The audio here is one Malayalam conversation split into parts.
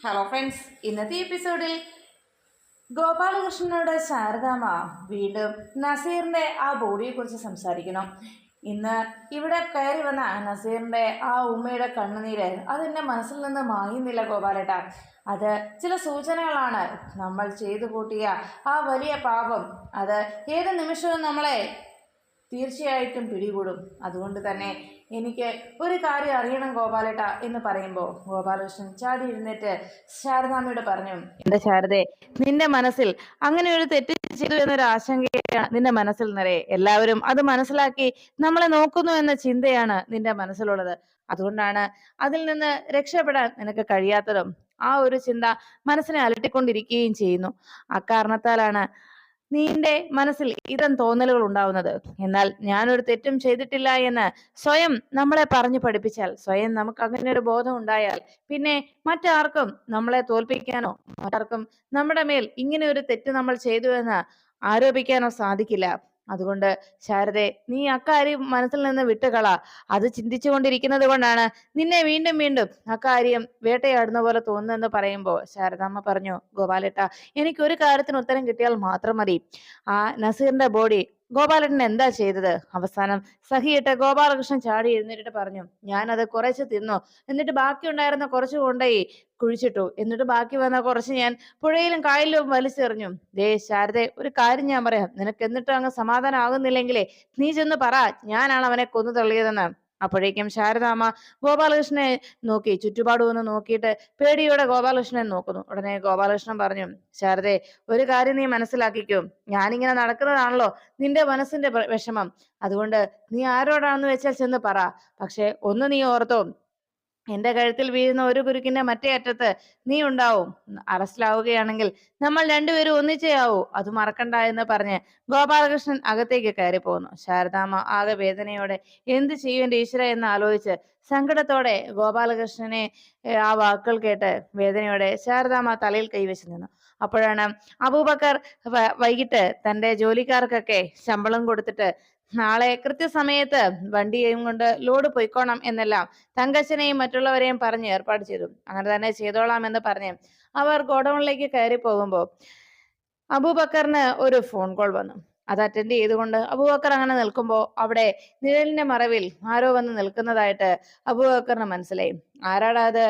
ഹലോ ഫ്രണ്ട്സ് ഇന്നത്തെ എപ്പിസോഡിൽ ഗോപാലകൃഷ്ണനോട് ശാരദാമ്മ വീണ്ടും നസീറിന്റെ ആ ബോഡിയെക്കുറിച്ച് സംസാരിക്കണം ഇന്ന് ഇവിടെ കയറി വന്ന നസീറിന്റെ ആ ഉമ്മയുടെ കണ്ണുനീര് അതെന്റെ മനസ്സിൽ നിന്ന് മായുന്നില്ല ഗോപാലേട്ട. അത് ചില സൂചനകളാണ്. നമ്മൾ ചെയ്തു കൂട്ടിയ ആ വലിയ പാപം അത് ഏത് നിമിഷവും നമ്മളെ തീർച്ചയായിട്ടും പിടികൂടും. അതുകൊണ്ട് തന്നെ എനിക്ക് ഒരു കാര്യം അറിയണം ഗോപാലേട്ട എന്ന് പറയുമ്പോൾ ഗോപാലകൃഷ്ണൻ ചാടി എഴുന്നേറ്റ് ശാരദാമ്മയോട് പറഞ്ഞു എന്റെ ശാരദേ നിന്റെ മനസ്സിൽ അങ്ങനെ ഒരു തെറ്റ് ചെയ്തു എന്നൊരു ആശങ്കയാണ് നിന്റെ മനസ്സിൽ നിറയെ. എല്ലാവരും അത് മനസ്സിലാക്കി നമ്മളെ നോക്കുന്നു എന്ന ചിന്തയാണ് നിന്റെ മനസ്സിലുള്ളത്. അതുകൊണ്ടാണ് അതിൽ നിന്ന് രക്ഷപ്പെടാൻ നിനക്ക് കഴിയാത്തതും ആ ഒരു ചിന്ത മനസ്സിനെ അലട്ടിക്കൊണ്ടിരിക്കുകയും ചെയ്യുന്നു. അക്കാരണത്താലാണ് നിന്റെ മനസ്സിൽ ഇത്തരം തോന്നലുകൾ ഉണ്ടാവുന്നത്. എന്നാൽ ഞാനൊരു തെറ്റും ചെയ്തിട്ടില്ല എന്ന് സ്വയം നമ്മളെ പറഞ്ഞു പഠിപ്പിച്ചാൽ സ്വയം നമുക്ക് അങ്ങനെ ഒരു ബോധം ഉണ്ടായാൽ പിന്നെ മറ്റാർക്കും നമ്മളെ തോൽപ്പിക്കാനോ മറ്റാർക്കും നമ്മുടെ മേൽ ഇങ്ങനെ ഒരു തെറ്റ് നമ്മൾ ചെയ്തു എന്ന് ആരോപിക്കാനോ സാധിക്കില്ല. അതുകൊണ്ട് ശാരദെ നീ അക്കാര്യം മനസ്സിൽ നിന്ന് വിട്ടുകള. അത് ചിന്തിച്ചു കൊണ്ടിരിക്കുന്നത് കൊണ്ടാണ് നിന്നെ വീണ്ടും വീണ്ടും അക്കാര്യം വേട്ടയാടുന്ന പോലെ തോന്നുന്നെന്ന് പറയുമ്പോൾ ശാരദാമ്മ പറഞ്ഞു ഗോപാലേട്ട എനിക്ക് ഒരു കാര്യത്തിന് ഉത്തരം കിട്ടിയാൽ മാത്രം മതി. ആ നസീറിന്റെ ബോഡി ഗോപാലൻ എന്താ ചെയ്തത്? അവസാനം സഹിയിട്ട് ഗോപാലകൃഷ്ണൻ ചാടി എഴുന്നേറ്റിട്ട് പറഞ്ഞു ഞാനത് കുറച്ച് തിന്നു. എന്നിട്ട് ബാക്കി ഉണ്ടായിരുന്ന കുറച്ച് കൊണ്ടുപോയി കുഴിച്ചിട്ടു. എന്നിട്ട് ബാക്കി വന്ന കുറച്ച് ഞാൻ പുഴയിലും കായലിലും വലിച്ചെറിഞ്ഞു. ദേ ശാരദെ ഒരു കാര്യം ഞാൻ പറയാം. നിനക്ക് എന്നിട്ട് അങ്ങ് സമാധാനം ആകുന്നില്ലെങ്കിലേ നീ ചെന്ന് പറ. ഞാനാണ് അവനെ കൊന്നു തള്ളിയതെന്ന്. അപ്പോഴേക്കും ശാരദാമ്മ ഗോപാലകൃഷ്ണനെ നോക്കി ചുറ്റുപാടും ഒന്ന് നോക്കിയിട്ട് പേടിയോടെ ഗോപാലകൃഷ്ണനെ നോക്കുന്നു. ഉടനെ ഗോപാലകൃഷ്ണൻ പറഞ്ഞു ശാരദേ ഒരു കാര്യം നീ മനസ്സിലാക്കിക്കും. ഞാനിങ്ങനെ നടക്കുന്നതാണല്ലോ നിന്റെ മനസ്സിന്റെ വിഷമം. അതുകൊണ്ട് നീ ആരോടാണെന്ന് വെച്ചാൽ ചെന്ന് പറ. പക്ഷെ ഒന്ന് നീ ഓർത്തോ എന്റെ കഴുത്തിൽ വീഴുന്ന ഒരു കുരുക്കിന്റെ മറ്റേ അറ്റത്ത് നീ ഉണ്ടാവും. അറസ്റ്റിലാവുകയാണെങ്കിൽ നമ്മൾ രണ്ടുപേരും ഒന്നിച്ചേ ആവൂ. അത് മറക്കണ്ട എന്ന് പറഞ്ഞ് ഗോപാലകൃഷ്ണൻ അകത്തേക്ക് കയറി പോകുന്നു ശാരദാമ്മ ആകെ വേദനയോടെ എന്ത് ചെയ്യും ഈശ്വര എന്ന് ആലോചിച്ച് സങ്കടത്തോടെ ഗോപാലകൃഷ്ണനെ ആ വാക്കുകൾ കേട്ട് വേദനയോടെ ശാരദാമ്മ തലയിൽ കൈവച്ച് നിന്നു. അപ്പോഴാണ് അബൂബക്കർ വൈകിട്ട് തന്റെ ജോലിക്കാർക്കൊക്കെ ശമ്പളം കൊടുത്തിട്ട് നാളെ കൃത്യസമയത്ത് വണ്ടിയെയും കൊണ്ട് ലോഡ് പൊയ്ക്കോണം എന്നെല്ലാം തങ്കച്ചനെയും മറ്റുള്ളവരെയും പറഞ്ഞ് ഏർപ്പാട് ചെയ്തു. അങ്ങനെ തന്നെ ചെയ്തോളാം എന്ന് പറഞ്ഞ് അവർ ഗോഡൌണിലേക്ക് കയറി പോകുമ്പോൾ അബൂബക്കറിന് ഒരു ഫോൺ കോൾ വന്നു. അത് അറ്റൻഡ് ചെയ്തുകൊണ്ട് അബൂബക്കർ അങ്ങനെ നിൽക്കുമ്പോൾ അവിടെ നിഴലിന്റെ മറവിൽ ആരോ വന്ന് നിൽക്കുന്നതായിട്ട് അബൂബക്കറിന് മനസ്സിലായി. ആരാടാ അത്?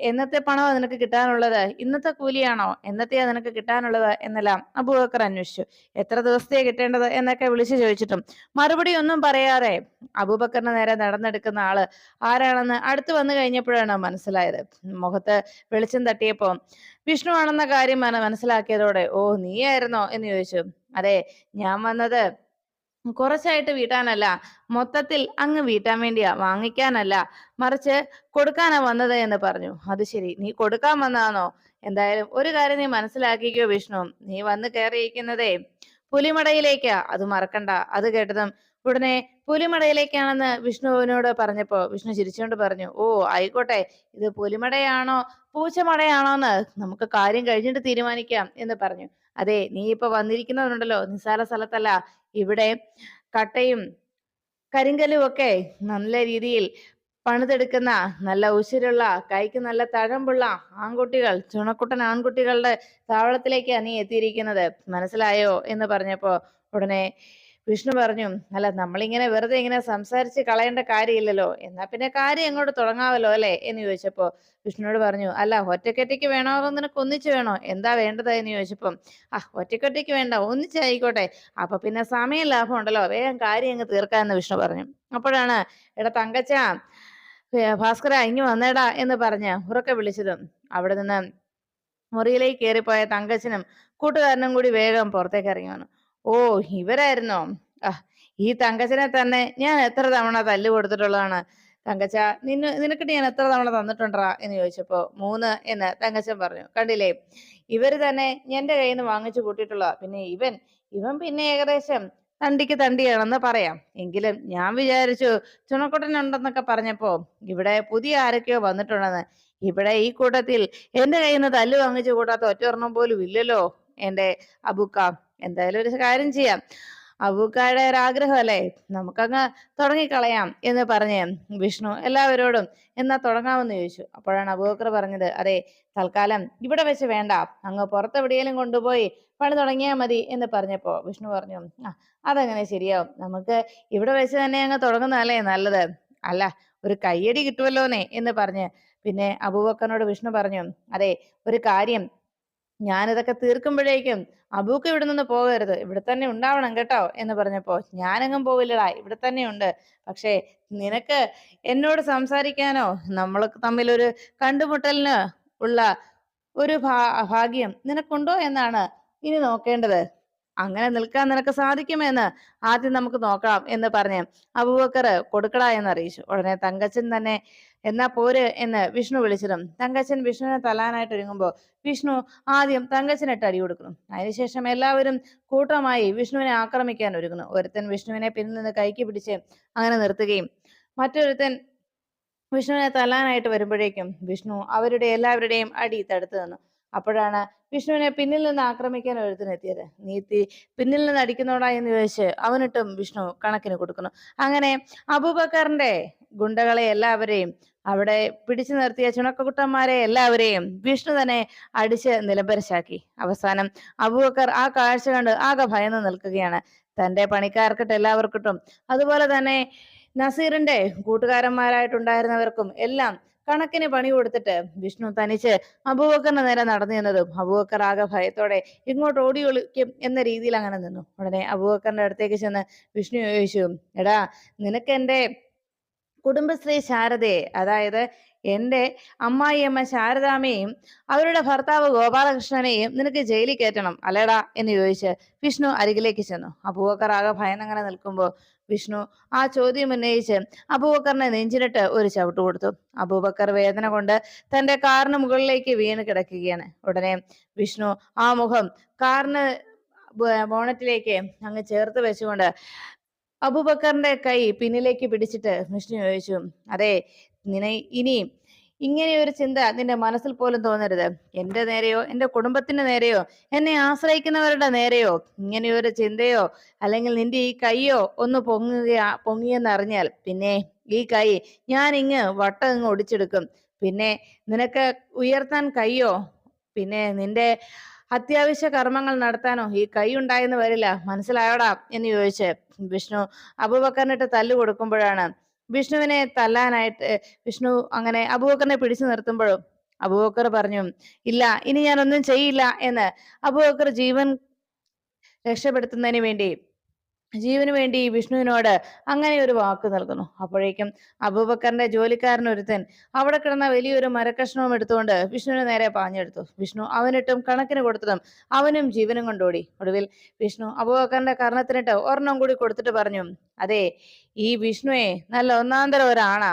എന്നത്തെ പണമോ നിനക്ക് കിട്ടാനുള്ളത്? ഇന്നത്തെ കൂലിയാണോ? എന്നത്തെയാ നിനക്ക് കിട്ടാനുള്ളത്? എന്നെല്ലാം അബൂബക്കർ അന്വേഷിച്ചു. എത്ര ദിവസത്തെയാ കിട്ടേണ്ടത്? എന്നൊക്കെ വിളിച്ചു ചോദിച്ചിട്ടും. മറുപടി ഒന്നും പറയാതെ അബൂബക്കറിന് നേരെ നടന്നെടുക്കുന്ന ആൾ ആരാണെന്ന്? അടുത്ത് വന്നു കഴിഞ്ഞപ്പോഴാണ് മനസ്സിലായത്. മുഖത്ത് വെളിച്ചം തട്ടിയപ്പോ വിഷ്ണു ആണെന്ന കാര്യം മനസ്സിലാക്കിയതോടെ. ഓ നീയായിരുന്നോ? എന്ന് ചോദിച്ചു. അതെ ഞാൻ വന്നത് കുറച്ചായിട്ട് വീട്ടാനല്ല മൊത്തത്തിൽ അങ്ങ് വീട്ടാൻ വേണ്ടിയാ വാങ്ങിക്കാനല്ല. മറിച്ച് കൊടുക്കാനാ വന്നത് എന്ന് പറഞ്ഞു. അത് ശരി. നീ കൊടുക്കാൻ വന്നാണോ എന്തായാലും ഒരു കാര്യം നീ മനസ്സിലാക്കിക്കോ വിഷ്ണു. നീ വന്ന് കയറിയിരിക്കുന്നതേ പുലിമടയിലേക്കാ. അത് മറക്കണ്ട. അത് കേട്ടതും ഉടനെ പുലിമടയിലേക്കാണെന്ന് വിഷ്ണുവിനോട് പറഞ്ഞപ്പോ വിഷ്ണു ചിരിച്ചുകൊണ്ട് പറഞ്ഞു ഓ ആയിക്കോട്ടെ. ഇത് പുലിമടയാണോ പൂച്ചമടയാണോ എന്ന് നമുക്ക് കാര്യം കഴിഞ്ഞിട്ട് തീരുമാനിക്കാം എന്ന് പറഞ്ഞു. അതെ നീ ഇപ്പൊ വന്നിരിക്കുന്നതുണ്ടല്ലോ നിസ്സാര സ്ഥലത്തല്ല. ഇവിടെ കട്ടയും കരിങ്കലും ഒക്കെ നല്ല രീതിയിൽ പണിതെടുക്കുന്ന നല്ല ഉശിരുള്ള കൈക്ക് നല്ല തഴമ്പുള്ള ആൺകുട്ടികൾ ചുണക്കുട്ടൻ ആൺകുട്ടികളുടെ താവളത്തിലേക്കാണ് നീ എത്തിയിരിക്കുന്നത് മനസ്സിലായോ എന്ന് പറഞ്ഞപ്പോ ഉടനെ വിഷ്ണു പറഞ്ഞു അല്ല നമ്മളിങ്ങനെ വെറുതെ ഇങ്ങനെ സംസാരിച്ച് കളയേണ്ട കാര്യമില്ലല്ലോ. എന്നാ പിന്നെ കാര്യം എങ്ങോട്ട് തുടങ്ങാവല്ലോ അല്ലേ? എന്ന് ചോദിച്ചപ്പോ വിഷ്ണുവോട് പറഞ്ഞു അല്ല ഒറ്റക്കെട്ടിക്ക് വേണോ അതോ നിനക്ക് ഒന്നിച്ച് വേണോ? എന്താ വേണ്ടത്? എന്ന് ചോദിച്ചപ്പം ആ ഒറ്റക്കെട്ടിക്ക് വേണ്ട ഒന്നിച്ചായിക്കോട്ടെ അപ്പൊ പിന്നെ സമയം ലാഭം ഉണ്ടല്ലോ വേഗം കാര്യം അങ്ങ് തീർക്കാന്ന് വിഷ്ണു പറഞ്ഞു. അപ്പോഴാണ് എടാ തങ്കച്ച ഭാസ്കര ഇങ്ങ് വന്നേടാ എന്ന് പറഞ്ഞ് ഉറക്കെ വിളിച്ചതും. അവിടെ നിന്ന് മുറിയിലേക്ക് കയറിപ്പോയ തങ്കച്ചനും കൂട്ടുകാരനും കൂടി വേഗം പുറത്തേക്ക് ഇറങ്ങി വന്നു. ഓ ഇവരായിരുന്നോ? ആ ഈ തങ്കച്ചനെ തന്നെ ഞാൻ എത്ര തവണ തല്ല് കൊടുത്തിട്ടുള്ളതാണ്. തങ്കച്ച നിന്ന് നിനക്കിട്ട് ഞാൻ എത്ര തവണ തന്നിട്ടുണ്ടാ എന്ന് ചോദിച്ചപ്പോ മൂന്ന് എന്ന് തങ്കച്ചൻ പറഞ്ഞു. കണ്ടില്ലേ? ഇവർ തന്നെ എന്റെ കയ്യിൽ നിന്ന് വാങ്ങിച്ചു കൂട്ടിയിട്ടുള്ള പിന്നെ ഇവൻ ഇവൻ പിന്നെ ഏകദേശം തണ്ടിക്ക് തണ്ടിയാണെന്ന് പറയാം. എങ്കിലും ഞാൻ വിചാരിച്ചു ചുണക്കുട്ടനുണ്ടെന്നൊക്കെ പറഞ്ഞപ്പോ ഇവിടെ പുതിയ ആരൊക്കെയോ വന്നിട്ടുണ്ടെന്ന്. ഇവിടെ ഈ കൂട്ടത്തിൽ എന്റെ കയ്യിൽ നിന്ന് തല്ല് വാങ്ങിച്ചു കൂട്ടാത്ത ഒറ്റ പോലും ഇല്ലല്ലോ എന്റെ അബുക്ക. എന്തായാലും ഒരു കാര്യം ചെയ്യാം. അബൂക്കായുടെ ഒരു ആഗ്രഹമല്ലേ? നമുക്കങ്ങ് തുടങ്ങിക്കളയാം എന്ന് പറഞ്ഞ് വിഷ്ണു എല്ലാവരോടും എന്നാ തുടങ്ങാമെന്ന് ചോദിച്ചു. അപ്പോഴാണ് അബൂബക്കർ പറഞ്ഞത് അതെ തൽക്കാലം ഇവിടെ വെച്ച് വേണ്ട. അങ്ങ് പുറത്തെവിടെയെങ്കിലും കൊണ്ടുപോയി പണി തുടങ്ങിയാൽ മതി എന്ന് പറഞ്ഞപ്പോ വിഷ്ണു പറഞ്ഞു ആ അതങ്ങനെ ശരിയാവും. നമുക്ക് ഇവിടെ വെച്ച് തന്നെ അങ്ങ് തുടങ്ങുന്നതല്ലേ നല്ലത്. അല്ല ഒരു കയ്യടി കിട്ടുമല്ലോന്നേ എന്ന് പറഞ്ഞ്. പിന്നെ അബൂബക്കറിനോട് വിഷ്ണു പറഞ്ഞു അതെ ഒരു കാര്യം ഞാനിതൊക്കെ തീർക്കുമ്പോഴേക്കും അബൂക്ക് ഇവിടെ നിന്ന് പോകരുത്. ഇവിടെ തന്നെ ഉണ്ടാവണം കേട്ടോ എന്ന് പറഞ്ഞപ്പോ ഞാനെങ്ങും പോവില്ലടാ ഇവിടെ തന്നെ ഉണ്ട്. പക്ഷേ നിനക്ക് എന്നോട് സംസാരിക്കാനോ നമ്മൾ തമ്മിലൊരു കണ്ടുമുട്ടലിന് ഉള്ള ഒരു ഭാഗ്യം നിനക്കുണ്ടോ എന്നാണ് ഇനി നോക്കേണ്ടത്. അങ്ങനെ നിൽക്കാൻ നിനക്ക് സാധിക്കുമെന്ന് ആദ്യം നമുക്ക് നോക്കാം എന്ന് പറഞ്ഞ് അബൂബക്കർ കൊടുക്കടാ എന്ന് അറിയിച്ചു ഉടനെ തങ്കച്ചൻ തന്നെ എന്നാ പോര് എന്ന് വിഷ്ണു വിളിച്ചതും തങ്കച്ചൻ വിഷ്ണുവിനെ തല്ലാനായിട്ട് ഒരുങ്ങുമ്പോൾ വിഷ്ണു ആദ്യം തങ്കച്ചനിട്ട് അടി കൊടുക്കുന്നു. അതിനുശേഷം എല്ലാവരും കൂട്ടമായി വിഷ്ണുവിനെ ആക്രമിക്കാൻ ഒരുങ്ങുന്നു. ഒരുത്തൻ വിഷ്ണുവിനെ പിന്നിൽ നിന്ന് കൈക്ക് പിടിച്ച് അങ്ങനെ നിർത്തുകയും മറ്റൊരുത്തൻ വിഷ്ണുവിനെ തല്ലാനായിട്ട് വരുമ്പോഴേക്കും വിഷ്ണു അവരുടെ എല്ലാവരുടെയും അടി തടുത്തു നിന്നു. അപ്പോഴാണ് വിഷ്ണുവിനെ പിന്നിൽ നിന്ന് ആക്രമിക്കാൻ ഒരുത്തിനെത്തിയത് നീത്തി പിന്നിൽ നിന്ന് അടിക്കുന്നോടാ എന്ന് ചോദിച്ച് അവനിട്ടും വിഷ്ണു കണക്കിന് കൊടുക്കുന്നു. അങ്ങനെ അബൂബക്കറിന്റെ ഗുണ്ടകളെ എല്ലാവരെയും അവിടെ പിടിച്ചു നിർത്തിയ ചുണക്കുട്ടന്മാരെ എല്ലാവരെയും വിഷ്ണു തന്നെ അടിച്ച് നിലംപരിശാക്കി. അവസാനം അബൂബക്കർ ആ കാഴ്ച കണ്ട് ആകെ ഭയന്ന് നിൽക്കുകയാണ്. തന്റെ പണിക്കാർക്കിട്ട് എല്ലാവർക്കിട്ടും അതുപോലെ തന്നെ നസീറിന്റെ കൂട്ടുകാരന്മാരായിട്ടുണ്ടായിരുന്നവർക്കും എല്ലാം കണക്കിന് പണി കൊടുത്തിട്ട് വിഷ്ണു തനിച്ച് അബൂബക്കറിന് നേരെ നടന്നു ചെന്നതും അബൂബക്കർ ആകെ ഭയത്തോടെ ഇങ്ങോട്ട് ഓടി ഒളിക്കും എന്ന രീതിയിൽ അങ്ങനെ നിന്നു. ഉടനെ അബൂബക്കറിന്റെ അടുത്തേക്ക് ചെന്ന് വിഷ്ണു ചോദിച്ചു എടാ നിനക്ക് എന്റെ കുടുംബശ്രീ ശാരദയെ അതായത് എന്റെ അമ്മായിയമ്മ ശാരദാമ്മയെയും അവരുടെ ഭർത്താവ് ഗോപാലകൃഷ്ണനെയും നിനക്ക് ജയിലിൽ കയറ്റണം അല്ലേടാ? എന്ന് ചോദിച്ച് വിഷ്ണു അരികിലേക്ക് ചെന്നു. അബൂബക്കർ ആകെ ഭയന്നങ്ങനെ നിൽക്കുമ്പോൾ വിഷ്ണു ആ ചോദ്യം ഉന്നയിച്ച് അബൂബക്കറിനെ നെഞ്ചിനിട്ട് ഒരു ചവിട്ട് കൊടുത്തു. അബൂബക്കർ വേദന കൊണ്ട് തന്റെ കാറിന് മുകളിലേക്ക് വീണ് കിടക്കുകയാണ്. ഉടനെ വിഷ്ണു ആ മുഖം കാറിന് ബോണറ്റിലേക്ക് അങ്ങ് ചേർത്ത് വെച്ചുകൊണ്ട് അബൂബക്കറിന്റെ കൈ പിന്നിലേക്ക് പിടിച്ചിട്ട് വിഷ്ണു ചോദിച്ചു അതെ നിന ഇനി ഇങ്ങനെ ഒരു ചിന്ത നിന്റെ മനസ്സിൽ പോലും തോന്നരുത്. എന്റെ നേരെയോ എന്റെ കുടുംബത്തിന്റെ നേരെയോ എന്നെ ആശ്രയിക്കുന്നവരുടെ നേരെയോ ഇങ്ങനെയൊരു ചിന്തയോ അല്ലെങ്കിൽ നിന്റെ ഈ കൈയോ ഒന്ന് പൊങ്ങുക പൊങ്ങിയെന്ന് അറിഞ്ഞാൽ പിന്നെ ഈ കൈ ഞാൻ ഇങ്ങ് വട്ടം ഇങ്ങ് ഒടിച്ചെടുക്കും. പിന്നെ നിനക്ക് ഉയർത്താൻ കയ്യോ? പിന്നെ നിന്റെ അത്യാവശ്യ കർമ്മങ്ങൾ നടത്താനോ? ഈ കൈ ഉണ്ടായെന്ന് വരില്ല. മനസ്സിലായോടാ? എന്ന് ചോദിച്ച് വിഷ്ണു അബൂബക്കറിനിട്ട് തല്ലു കൊടുക്കുമ്പോഴാണ് വിഷ്ണുവിനെ തല്ലാനായിട്ട് വിഷ്ണു അങ്ങനെ അബൂബക്കറിനെ പിടിച്ചു നിർത്തുമ്പോഴും അബൂബക്കർ പറഞ്ഞു ഇല്ല ഇനി ഞാനൊന്നും ചെയ്യില്ല എന്ന് അബൂബക്കർ ജീവൻ രക്ഷപ്പെടുത്തുന്നതിന് വേണ്ടി ജീവന് വേണ്ടി വിഷ്ണുവിനോട് അങ്ങനെ ഒരു വാക്ക് നൽകുന്നു. അപ്പോഴേക്കും അബൂബക്കറിന്റെ ജോലിക്കാരൻ ഒരുത്തൻ അവിടെ കിടന്ന വലിയൊരു മരക്കഷ്ണവും എടുത്തുകൊണ്ട് വിഷ്ണുവിന് നേരെ പാഞ്ഞെടുത്തു. വിഷ്ണു അവനിട്ടും കണക്കിന് കൊടുത്തതും അവനും ജീവനും കൊണ്ടോടി. ഒടുവിൽ വിഷ്ണു അബൂബക്കറിന്റെ കർണത്തിനിട്ട് ഒരെണ്ണം കൂടി കൊടുത്തിട്ട് പറഞ്ഞു അതെ ഈ വിഷ്ണുവെ നല്ല ഒന്നാന്തരം ഒരാണാ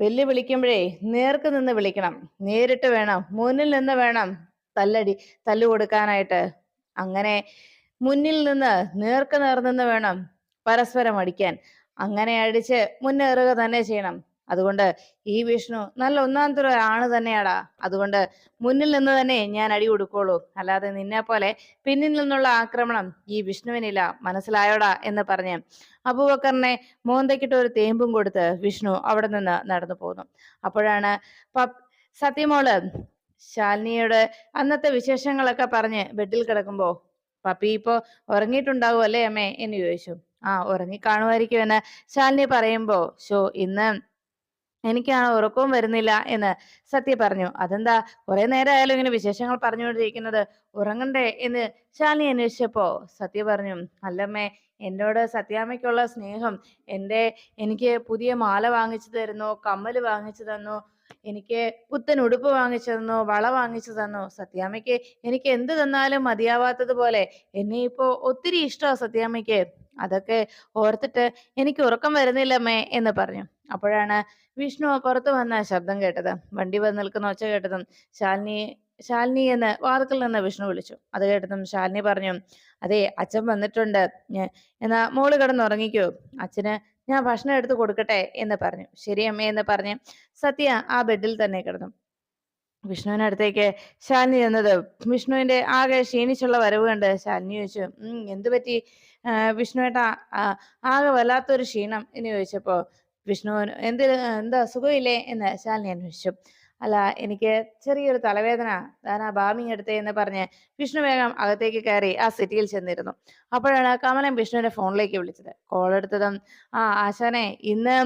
വെല്ലു വിളിക്കുമ്പോഴേ നേർക്ക് നിന്ന് വിളിക്കണം. നേരിട്ട് വേണം മുന്നിൽ നിന്ന് വേണം തല്ലടി തല്ലു കൊടുക്കാനായിട്ട്. അങ്ങനെ മുന്നിൽ നിന്ന് നേർക്ക് നേർ നിന്ന് വേണം പരസ്പരം അടിക്കാൻ. അങ്ങനെ അടിച്ച് മുന്നേറുക തന്നെ ചെയ്യണം. അതുകൊണ്ട് ഈ വിഷ്ണു നല്ല ഒന്നാമത്തെ ആണ് തന്നെയാടാ. അതുകൊണ്ട് മുന്നിൽ നിന്ന് തന്നെ ഞാൻ അടി കൊടുക്കുള്ളൂ അല്ലാതെ നിന്നെ പോലെ പിന്നിൽ നിന്നുള്ള ആക്രമണം ഈ വിഷ്ണുവിനില്ല. മനസ്സിലായോടാ എന്ന് പറഞ്ഞ് അബൂബക്കറിനെ മോന്തയ്ക്കിട്ട് ഒരു തേമ്പും കൊടുത്ത് വിഷ്ണു അവിടെ നിന്ന് നടന്നു പോകുന്നു അപ്പോഴാണ് പപ് സത്യമോൾ ശാലിനിയുടെ അന്നത്തെ വിശേഷങ്ങളൊക്കെ പറഞ്ഞ് ബെഡിൽ കിടക്കുമ്പോ പപ്പി ഇപ്പോ ഉറങ്ങിയിട്ടുണ്ടാവും അല്ലേ അമ്മേ? എന്ന് ചോദിച്ചു. ആ ഉറങ്ങി കാണുമായിരിക്കും എന്ന് ശാലിനി പറയുമ്പോ ഷോ ഇന്ന് എനിക്കാണ് ഉറക്കവും വരുന്നില്ല എന്ന് സത്യ പറഞ്ഞു. അതെന്താ? കുറെ നേരമായാലും ഇങ്ങനെ വിശേഷങ്ങൾ പറഞ്ഞുകൊണ്ടിരിക്കുന്നത്. ഉറങ്ങണ്ടേ? എന്ന് ശാലിനി അന്വേഷിച്ചപ്പോ സത്യ പറഞ്ഞു അല്ലമ്മേ എന്നോട് സത്യാമ്മയ്ക്കുള്ള സ്നേഹം. എന്റെ എനിക്ക് പുതിയ മാല വാങ്ങിച്ചു തരുന്നു കമ്മൽ വാങ്ങിച്ചു തന്നു. എനിക്ക് പുത്തൻ ഉടുപ്പ് വാങ്ങിച്ചു തന്നു വള വാങ്ങിച്ചു തന്നു സത്യാമ്മയ്ക്ക് എനിക്ക് എന്ത് തന്നാലും മതിയാവാത്തതുപോലെ എന്നെ ഇപ്പോ ഒത്തിരി ഇഷ്ടമാ സത്യാമ്മയ്ക്ക്. അതൊക്കെ ഓർത്തിട്ട് എനിക്ക് ഉറക്കം വരുന്നില്ലമ്മേ എന്ന് പറഞ്ഞു. അപ്പോഴാണ് വിഷ്ണു പുറത്തു വന്ന ശബ്ദം കേട്ടത്. വണ്ടി വന്ന് നിൽക്കുന്ന ഒച്ച കേട്ടതും ശാലിനി ശാലിനി എന്ന് വാതിക്കൽ നിന്ന് വിഷ്ണു വിളിച്ചു. അത് കേട്ടതും ശാലിനി പറഞ്ഞു അതെ അച്ഛൻ വന്നിട്ടുണ്ട്. എന്നാ മോൾ കിടന്നുറങ്ങിക്കോ. അച്ഛന് ഞാൻ ഭക്ഷണം എടുത്ത് കൊടുക്കട്ടെ എന്ന് പറഞ്ഞു. ശരി അമ്മേ എന്ന് പറഞ്ഞ് സത്യ ആ ബെഡിൽ തന്നെ കിടന്നു. വിഷ്ണുവിനടുത്തേക്ക് ശാലിനി ചെന്നത്. വിഷ്ണുവിന്റെ ആകെ ക്ഷീണിച്ചുള്ള വരവ് കണ്ട് ശാലിനി ചോദിച്ചു എന്തു പറ്റി? വിഷ്ണുവേട്ടാ ആകെ വല്ലാത്തൊരു ക്ഷീണം എന്ന് ചോദിച്ചപ്പോ വിഷ്ണു എന്ത് എന്താ സുഖമില്ലേ? എന്ന് ശാലിനി അന്വേഷിച്ചു. അല്ല എനിക്ക് ചെറിയൊരു തലവേദന. ഞാൻ ആ ബാമിങ് എടുത്തേ എന്ന് പറഞ്ഞ് വിഷ്ണു വേഗം അകത്തേക്ക് കയറി ആ സിറ്റിയിൽ ചെന്നിരുന്നു. അപ്പോഴാണ് കമലൻ വിഷ്ണുവിന്റെ ഫോണിലേക്ക് വിളിച്ചത്. കോൾ എടുത്തതും ആ ആശാനെ ഇന്ന്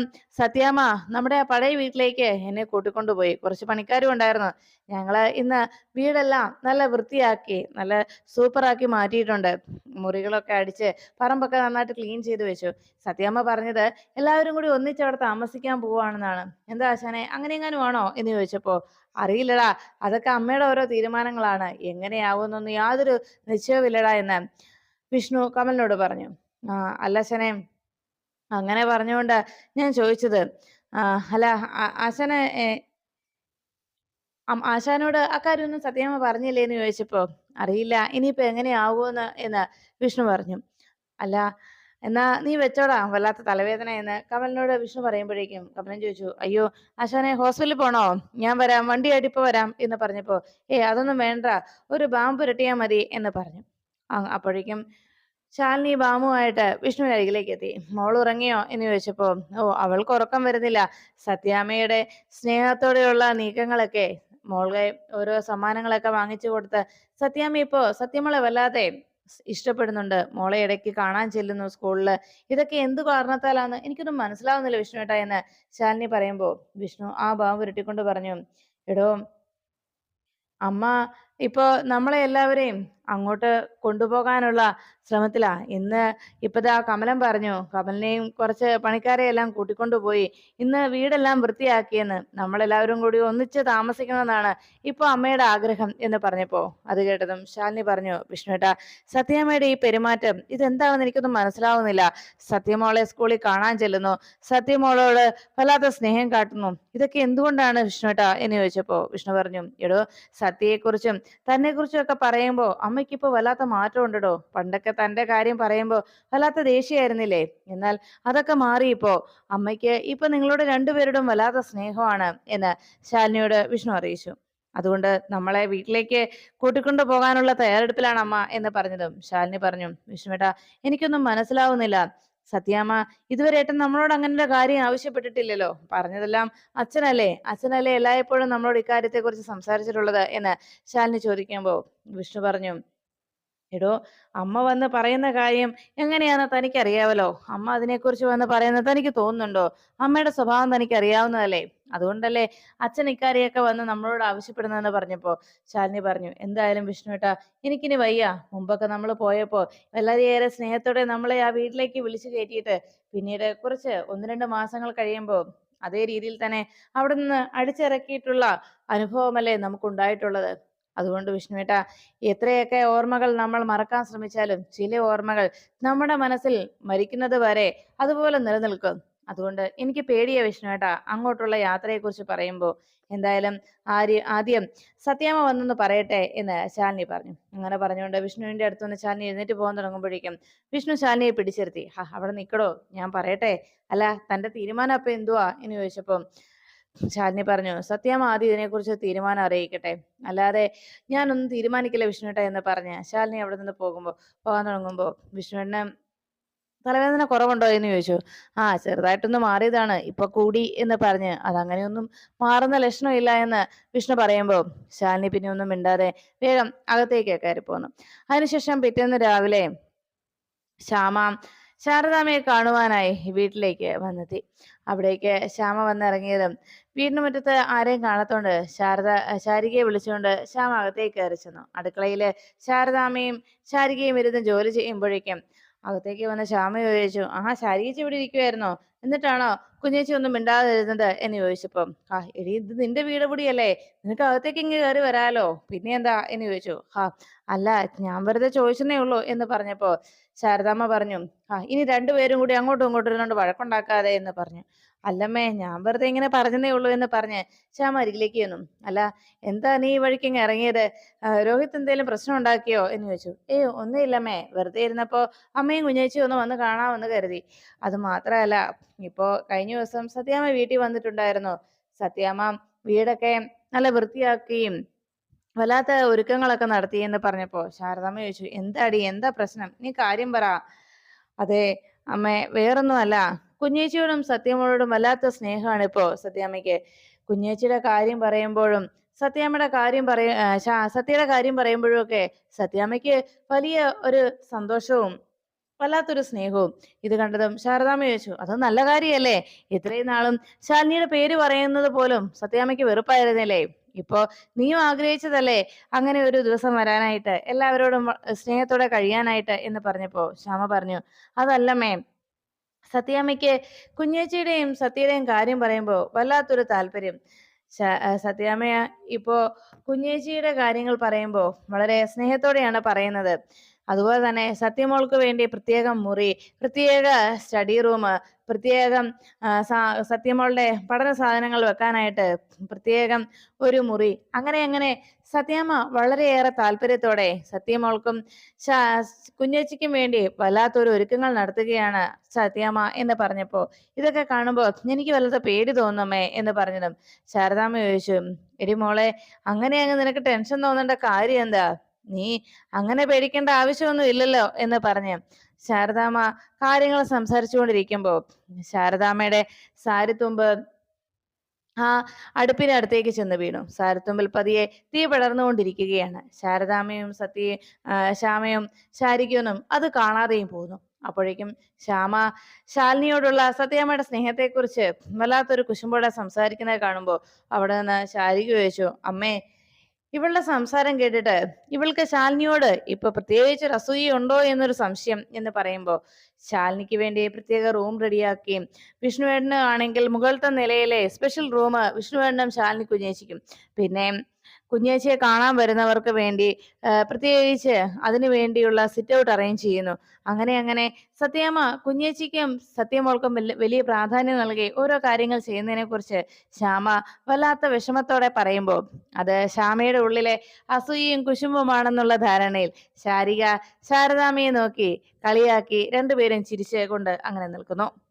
സത്യാമ്മ നമ്മുടെ ആ പഴയ വീട്ടിലേക്ക് എന്നെ കൂട്ടിക്കൊണ്ടുപോയി കുറച്ച് പണിക്കാരും ഉണ്ടായിരുന്നു. ഞങ്ങൾ ഇന്ന് വീടെല്ലാം നല്ല വൃത്തിയാക്കി നല്ല സൂപ്പറാക്കി മാറ്റിയിട്ടുണ്ട്. മുറികളൊക്കെ അടിച്ച് പറമ്പൊക്കെ നന്നായിട്ട് ക്ലീൻ ചെയ്തു വെച്ചു. സത്യാമ്മ പറഞ്ഞത് എല്ലാവരും കൂടി ഒന്നിച്ച് അവിടെ താമസിക്കാൻ പോവാണെന്നാണ്. എന്താ ആശാനെ അങ്ങനെ എങ്ങാനും ആണോ? എന്ന് ചോദിച്ചപ്പോ അറിയില്ലടാ. അതൊക്കെ അമ്മയുടെ ഓരോ തീരുമാനങ്ങളാണ്. എങ്ങനെയാവുമെന്നൊന്നും യാതൊരു നിശ്ചയവുമില്ലടാ എന്ന് വിഷ്ണു കമലിനോട് പറഞ്ഞു. ആ അല്ല ശനെ അങ്ങനെ പറഞ്ഞുകൊണ്ട് ഞാൻ ചോദിച്ചത് അല്ല ആ- ആശാനെ ഏ, അം- ആശാനോട് അക്കാര്യമൊന്നും സത്യമ്മ പറഞ്ഞില്ലേ എന്ന് ചോദിച്ചപ്പോ അറിയില്ല ഇനിയിപ്പോ എങ്ങനെയാവുമെന്ന് എന്ന് വിഷ്ണു പറഞ്ഞു. അല്ല എന്നാ നീ വെച്ചോടാ വല്ലാത്ത തലവേദന എന്ന് കമലിനോട് വിഷ്ണു പറയുമ്പോഴേക്കും കമലൻ ചോദിച്ചു അയ്യോ ആശാനെ ഹോസ്പിറ്റലിൽ പോണോ? ഞാൻ വരാം വണ്ടിയായിട്ട് ഇപ്പൊ വരാം എന്ന് പറഞ്ഞപ്പോ ഏ അതൊന്നും വേണ്ട ഒരു ബാമ്പ് ഇരട്ടിയാ മതി എന്ന് പറഞ്ഞു. അപ്പോഴേക്കും ശാലിനി ബാമുമായിട്ട് വിഷ്ണുവിന്റെ അരികിലേക്ക് എത്തി. മോൾ ഉറങ്ങിയോ? എന്ന് ചോദിച്ചപ്പോ ഓ അവൾക്ക് ഉറക്കം വരുന്നില്ല. സത്യാമ്മയുടെ സ്നേഹത്തോടെയുള്ള നീക്കങ്ങളൊക്കെ മോളെ ഓരോ സമ്മാനങ്ങളൊക്കെ വാങ്ങിച്ചു കൊടുത്ത് സത്യാമ്മ ഇപ്പോ സത്യമോളെ വല്ലാതെ ഇഷ്ടപ്പെടുന്നുണ്ട്. മോളെ ഇടയ്ക്ക് കാണാൻ ചെല്ലുന്നു സ്കൂളിൽ. ഇതൊക്കെ എന്ത് കാരണത്താലാന്ന് എനിക്കൊന്നും മനസ്സിലാവുന്നില്ല വിഷ്ണുവേട്ടാ എന്ന് ശാലിനി പറയുമ്പോ. വിഷ്ണു ആ ഭാവം ഉരുട്ടിക്കൊണ്ട് പറഞ്ഞു. എടോ അമ്മ ഇപ്പോ നമ്മളെ എല്ലാവരെയും അങ്ങോട്ട് കൊണ്ടുപോകാനുള്ള ശ്രമത്തിലാ. ഇന്ന് ഇപ്പതാ കമലൻ പറഞ്ഞു കമലിനെയും കുറച്ച് പണിക്കാരെ എല്ലാം കൂട്ടിക്കൊണ്ടുപോയി ഇന്ന് വീടെല്ലാം വൃത്തിയാക്കിയെന്ന്. നമ്മളെല്ലാവരും കൂടി ഒന്നിച്ച് താമസിക്കണമെന്നാണ് ഇപ്പൊ അമ്മയുടെ ആഗ്രഹം എന്ന് പറഞ്ഞപ്പോ. അത് കേട്ടതും ശാലിനി പറഞ്ഞു വിഷ്ണുട്ട സത്യാമ്മയുടെ ഈ പെരുമാറ്റം ഇതെന്താണെന്ന് എനിക്കൊന്നും മനസ്സിലാവുന്നില്ല. സത്യമോളെ സ്കൂളിൽ കാണാൻ ചെല്ലുന്നു. സത്യമോളോട് വല്ലാത്ത സ്നേഹം കാട്ടുന്നു. ഇതൊക്കെ എന്തുകൊണ്ടാണ് വിഷ്ണുട്ട എന്ന് ചോദിച്ചപ്പോ വിഷ്ണു പറഞ്ഞു എടോ സത്യയെക്കുറിച്ചും തന്നെക്കുറിച്ചും ഒക്കെ പറയുമ്പോ അമ്മയ്ക്ക് ഇപ്പൊ വല്ലാത്ത മാറ്റം ഉണ്ടോ പണ്ടൊക്കെ തന്റെ കാര്യം പറയുമ്പോ വല്ലാത്ത ദേഷ്യമായിരുന്നില്ലേ? എന്നാൽ അതൊക്കെ മാറി ഇപ്പോ അമ്മയ്ക്ക് ഇപ്പൊ നിങ്ങളോട് രണ്ടുപേരോടും വല്ലാത്ത സ്നേഹമാണ് എന്ന് ശാലിനിയോട് വിഷ്ണു അറിയിച്ചു. അതുകൊണ്ട് നമ്മളെ വീട്ടിലേക്ക് കൂട്ടിക്കൊണ്ടു പോകാനുള്ള തയ്യാറെടുപ്പിലാണ് അമ്മ എന്ന് പറഞ്ഞതും ശാലിനി പറഞ്ഞു. വിഷ്ണുവേട്ടാ എനിക്കൊന്നും മനസ്സിലാവുന്നില്ല. സത്യാമ്മ ഇതുവരെ ഏട്ടൻ നമ്മളോട് അങ്ങനെ കാര്യം ആവശ്യപ്പെട്ടിട്ടില്ലല്ലോ. പറഞ്ഞതെല്ലാം അച്ഛനല്ലേ? അച്ഛനല്ലേ എല്ലായ്പ്പോഴും നമ്മളോട് ഇക്കാര്യത്തെ കുറിച്ച് സംസാരിച്ചിട്ടുള്ളത് എന്ന് ശാലിനി ചോദിക്കുമ്പോ വിഷ്ണു പറഞ്ഞു എടോ അമ്മ വന്ന് പറയുന്ന കാര്യം എങ്ങനെയാണെന്ന് തനിക്ക് അറിയാവല്ലോ അമ്മ അതിനെക്കുറിച്ച് വന്ന് പറയുന്നത് തനിക്ക് തോന്നുന്നുണ്ടോ? അമ്മയുടെ സ്വഭാവം തനിക്ക് അറിയാവുന്നതല്ലേ അതുകൊണ്ടല്ലേ അച്ഛൻ ഇക്കാര്യമൊക്കെ വന്ന് നമ്മളോട് ആവശ്യപ്പെടുന്നതെന്ന് പറഞ്ഞപ്പോ ശാലിനി പറഞ്ഞു എന്തായാലും വിഷ്ണുവേട്ടാ എനിക്കിനി വയ്യ. മുമ്പൊക്കെ നമ്മൾ പോയപ്പോ വളരെയേറെ സ്നേഹത്തോടെ നമ്മളെ ആ വീട്ടിലേക്ക് വിളിച്ചു കയറ്റിയിട്ട് പിന്നീട് കുറച്ച് ഒന്ന് രണ്ട് മാസങ്ങൾ കഴിയുമ്പോൾ അതേ രീതിയിൽ തന്നെ അവിടെ നിന്ന് അടിച്ചിറക്കിയിട്ടുള്ള അനുഭവമല്ലേ നമുക്കുണ്ടായിട്ടുള്ളത്? അതുകൊണ്ട് വിഷ്ണുവേട്ട എത്രയൊക്കെ ഓർമ്മകൾ നമ്മൾ മറക്കാൻ ശ്രമിച്ചാലും ചില ഓർമ്മകൾ നമ്മുടെ മനസ്സിൽ മരിക്കുന്നത് വരെ അതുപോലെ നിലനിൽക്കും. അതുകൊണ്ട് എനിക്ക് പേടിയ വിഷ്ണുവേട്ട അങ്ങോട്ടുള്ള യാത്രയെക്കുറിച്ച് പറയുമ്പോൾ. എന്തായാലും ആര്യ ആദ്യം സത്യാമ്മ വന്നെന്ന് പറയട്ടെ എന്ന് ശാലിനി പറഞ്ഞു. അങ്ങനെ പറഞ്ഞുകൊണ്ട് വിഷ്ണുവിന്റെ അടുത്തുനിന്ന് ശാലിനി എഴുന്നേറ്റ് പോകാൻ തുടങ്ങുമ്പോഴേക്കും വിഷ്ണു ശാലിനിയെ പിടിച്ചിരുത്തി. ഹാ അവിടെ നിൽക്കടോ ഞാൻ പറയട്ടെ. അല്ല തന്റെ തീരുമാനം അപ്പൊ എന്തുവാ? എന്ന് ചോദിച്ചപ്പം ശാലിനി പറഞ്ഞു സത്യം ആദ്യം ഇതിനെക്കുറിച്ച് തീരുമാനം അറിയിക്കട്ടെ. അല്ലാതെ ഞാനൊന്നും തീരുമാനിക്കില്ല വിഷ്ണുട്ട എന്ന് പറഞ്ഞ് ശാലിനി അവിടെ നിന്ന് പോകുമ്പോൾ പോകാൻ തുടങ്ങുമ്പോൾ വിഷ്ണുവിനെ തലവേദന കുറവുണ്ടോ എന്ന് ചോദിച്ചു. ആ ചെറുതായിട്ടൊന്ന് മാറിയതാണ്. ഇപ്പൊ കൂടി എന്ന് പറഞ്ഞ് അതങ്ങനെയൊന്നും മാറുന്ന ലക്ഷണമില്ല എന്ന് വിഷ്ണു പറയുമ്പോൾ ശാലിനി പിന്നെ ഒന്നും മിണ്ടാതെ വേഗം അകത്തേക്ക് കയറി പോന്നു. അതിനുശേഷം പിറ്റേന്ന് രാവിലെ ശ്യാമ ശാരദാമ്മയെ കാണുവാനായി വീട്ടിലേക്ക് വന്നെത്തി. അവിടേക്ക് ശ്യാമ വന്നിറങ്ങിയതും വീടിന് മുറ്റത്ത് ആരെയും കാണാത്തോണ്ട് ശാരദ ശാരികയെ വിളിച്ചുകൊണ്ട് ശ്യാം അകത്തേക്ക് കയറി ചെന്നു. അടുക്കളയിൽ ശാരദാമ്മയും ശാരികയും ഇരുന്ന് ജോലി ചെയ്യുമ്പോഴേക്കും അകത്തേക്ക് വന്ന ശ്യാമ ചോദിച്ചു ആ ശാരികേച്ചി ഇവിടെ ഇരിക്കുവായിരുന്നോ? എന്നിട്ടാണോ കുഞ്ഞേച്ചി ഒന്നും മിണ്ടാതെ മിണ്ടാതിരുന്നത് എന്ന് ചോദിച്ചപ്പം ആ എടി ഇത് നിന്റെ വീട് കൂടിയല്ലേ? നിനക്ക് അകത്തേക്ക് ഇങ്ങ് കയറി വരാലോ? പിന്നെ എന്താ? എന്ന് ചോദിച്ചു. ഹാ അല്ല ഞാൻ വെറുതെ ചോദിച്ചെന്നേ ഉള്ളൂ എന്ന് പറഞ്ഞപ്പോ ശാരദാമ്മ പറഞ്ഞു ആ ഇനി രണ്ടുപേരും കൂടി അങ്ങോട്ടും ഇങ്ങോട്ടും ഇരുന്നോണ്ട് വഴക്കുണ്ടാക്കാതെ എന്ന് പറഞ്ഞു. അല്ലമ്മേ ഞാൻ വെറുതെ ഇങ്ങനെ പറഞ്ഞതേ ഉള്ളൂ എന്ന് പറഞ്ഞ് ശ്യാമ അരികിലേക്ക് ചെന്നു അല്ല എന്താ നീ ഈ വഴിക്ക് ഇങ്ങ് ഇറങ്ങിയത്? രോഹിത് എന്തേലും പ്രശ്നം ഉണ്ടാക്കിയോ? എന്ന് ചോദിച്ചു. ഏയ് ഒന്നുമില്ലമ്മേ വെറുതെ ഇരുന്നപ്പോ അമ്മയും കുഞ്ഞേച്ചി ഒന്ന് വന്ന് കാണാമെന്ന് കരുതി. അത് മാത്രമല്ല ഇപ്പോ കഴിഞ്ഞ ദിവസം സത്യാമ്മ വീട്ടിൽ വന്നിട്ടുണ്ടായിരുന്നു. സത്യാമ്മ വീടൊക്കെ നല്ല വൃത്തിയാക്കുകയും വല്ലാത്ത ഒരുക്കങ്ങളൊക്കെ നടത്തി എന്ന് പറഞ്ഞപ്പോ ശാരദാമ്മ ചോദിച്ചു എന്താടി? എന്താ പ്രശ്നം? നീ കാര്യം പറ. അതെ അമ്മേ വേറൊന്നുമല്ല. കുഞ്ഞേച്ചിയോടും സത്യമ്മയോടും വല്ലാത്ത സ്നേഹമാണ് ഇപ്പോ സത്യാമ്മയ്ക്ക്. കുഞ്ഞേച്ചിയുടെ കാര്യം പറയുമ്പോഴും സത്യാമ്മയുടെ കാര്യം പറയ സത്യയുടെ കാര്യം പറയുമ്പോഴും ഒക്കെ സത്യാമ്മയ്ക്ക് വലിയ ഒരു സന്തോഷവും വല്ലാത്തൊരു സ്നേഹവും ഇത് കണ്ടതും ശാരദാമ്മ ചോദിച്ചു അത് നല്ല കാര്യമല്ലേ ഇത്രയും നാളും ശാലിനിയുടെ പേര് പറയുന്നത് പോലും സത്യാമ്മയ്ക്ക് വെറുപ്പായിരുന്നില്ലേ? ഇപ്പോ നീയും ആഗ്രഹിച്ചതല്ലേ? അങ്ങനെ ഒരു ദിവസം വരാനായിട്ട് എല്ലാവരോടും സ്നേഹത്തോടെ കഴിയാനായിട്ട് എന്ന് പറഞ്ഞപ്പോ ശ്യാമ പറഞ്ഞു അതല്ല അതല്ലമ്മേ സത്യാമ്മയ്ക്ക് കുഞ്ഞേച്ചിയുടെയും സത്യയുടെയും കാര്യം പറയുമ്പോൾ വല്ലാത്തൊരു താല്പര്യം. സത്യാമ്മയ സത്യാമ്മ ഇപ്പോ കുഞ്ഞേച്ചിയുടെ കാര്യങ്ങൾ പറയുമ്പോൾ വളരെ സ്നേഹത്തോടെയാണ് പറയുന്നത്. അതുപോലെ തന്നെ സത്യമോൾക്ക് വേണ്ടി പ്രത്യേകം മുറി പ്രത്യേക സ്റ്റഡി റൂം പ്രത്യേകം സത്യമോളുടെ പഠന സാധനങ്ങൾ വെക്കാനായിട്ട് പ്രത്യേകം ഒരു മുറി. അങ്ങനെ അങ്ങനെ സത്യാമ്മ വളരെയേറെ താല്പര്യത്തോടെ സത്യമോൾക്കും കുഞ്ഞേച്ചിക്കും വേണ്ടി വല്ലാത്തൊരു ഒരുക്കങ്ങൾ നടത്തുകയാണ് സത്യാമ്മ എന്ന് പറഞ്ഞപ്പോൾ ഇതൊക്കെ കാണുമ്പോൾ എനിക്ക് വല്ലാത്ത പേടി തോന്നുമേ എന്ന് പറഞ്ഞതും. ശാരദാമ്മ ചോദിച്ചു എടി മോളെ അങ്ങനെ അങ്ങ് നിനക്ക് ടെൻഷൻ തോന്നേണ്ട കാര്യം എന്താ? നീ അങ്ങനെ പേടിക്കേണ്ട ആവശ്യമൊന്നും ഇല്ലല്ലോ എന്ന് പറഞ്ഞ് ശാരദാമ്മ കാര്യങ്ങൾ സംസാരിച്ചുകൊണ്ടിരിക്കുമ്പോ ശാരദാമ്മയുടെ സാരിത്തുമ്പ് ആ അടുപ്പിനടുത്തേക്ക് ചെന്ന് വീണു. സാരത്തുമ്പിൽ പതിയെ തീ പടർന്നുകൊണ്ടിരിക്കുകയാണ്. ശാരദാമ്മയും സത്യ ശ്യാമയും ശാരിക്കൊന്നും അത് കാണാതെയും പോകുന്നു അപ്പോഴേക്കും ശ്യാമ ശാലിനിയോടുള്ള സത്യാമ്മയുടെ സ്നേഹത്തെക്കുറിച്ച് വല്ലാത്തൊരു കുശുമ്പോടെ സംസാരിക്കുന്നത് കാണുമ്പോൾ അവിടെ നിന്ന് ശാരിക ചോദിച്ചു അമ്മേ ഇവളുടെ സംസാരം കേട്ടിട്ട് ഇവൾക്ക് ശാലിനിയോട് ഇപ്പൊ പ്രത്യേകിച്ച് ഒരു അസൂയുണ്ടോ എന്നൊരു സംശയം എന്ന് പറയുമ്പോൾ ശാലിനിക്ക് വേണ്ടി പ്രത്യേക റൂം റെഡിയാക്കുകയും വിഷ്ണുവേട്ടന് ആണെങ്കിൽ മുകളിലത്തെ നിലയിലെ സ്പെഷ്യൽ റൂം വിഷ്ണുവേട്ടനും ശാലിനി കുഞ്ഞേച്ചിക്കും പിന്നെ കുഞ്ഞേച്ചിയെ കാണാൻ വരുന്നവർക്ക് വേണ്ടി പ്രത്യേകിച്ച് അതിനു വേണ്ടിയുള്ള സിറ്റ് ഔട്ട് അറേഞ്ച് ചെയ്യുന്നു. അങ്ങനെ അങ്ങനെ. സത്യാമ്മ കുഞ്ഞേച്ചിക്കും സത്യമോൾക്കും വലിയ- പ്രാധാന്യം നൽകി ഓരോ കാര്യങ്ങൾ ചെയ്യുന്നതിനെ കുറിച്ച് ശ്യാമ വല്ലാത്ത വിഷമത്തോടെ പറയുമ്പോൾ അത് ശ്യാമയുടെ ഉള്ളിലെ അസൂയയും കുശുമ്പുമാണെന്നുള്ള ധാരണയിൽ ശാരിക ശാരദാമ്മയെ നോക്കി കളിയാക്കി രണ്ടുപേരും ചിരിച്ചുകൊണ്ട് അങ്ങനെ നിൽക്കുന്നു.